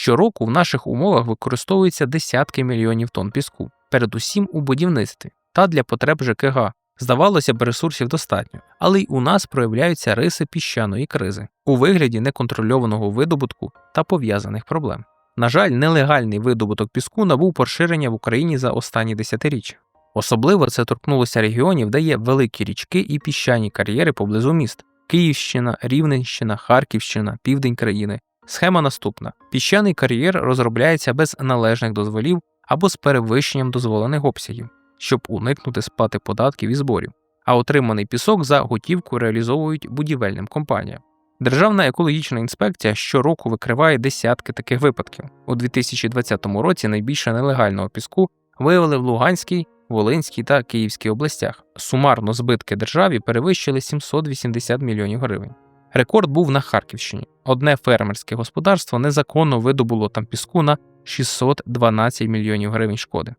Щороку в наших умовах використовується десятки мільйонів тонн піску, передусім у будівництві та для потреб ЖКГ. Здавалося б, ресурсів достатньо, але й у нас проявляються риси піщаної кризи у вигляді неконтрольованого видобутку та пов'язаних проблем. На жаль, нелегальний видобуток піску набув поширення в Україні за останні десятиріччя. Особливо це торкнулося регіонів, де є великі річки і піщані кар'єри поблизу міст: Київщина, Рівненщина, Харківщина, південь країни. Схема наступна: піщаний кар'єр розробляється без належних дозволів або з перевищенням дозволених обсягів, щоб уникнути сплати податків і зборів, а отриманий пісок за готівку реалізовують будівельним компаніям. Державна екологічна інспекція щороку викриває десятки таких випадків. У 2020 році найбільше нелегального піску виявили в Луганській, Волинській та Київській областях. Сумарно збитки державі перевищили 780 мільйонів гривень. Рекорд був на Харківщині. Одне фермерське господарство незаконно видобуло там піску на 612 мільйонів гривень шкоди.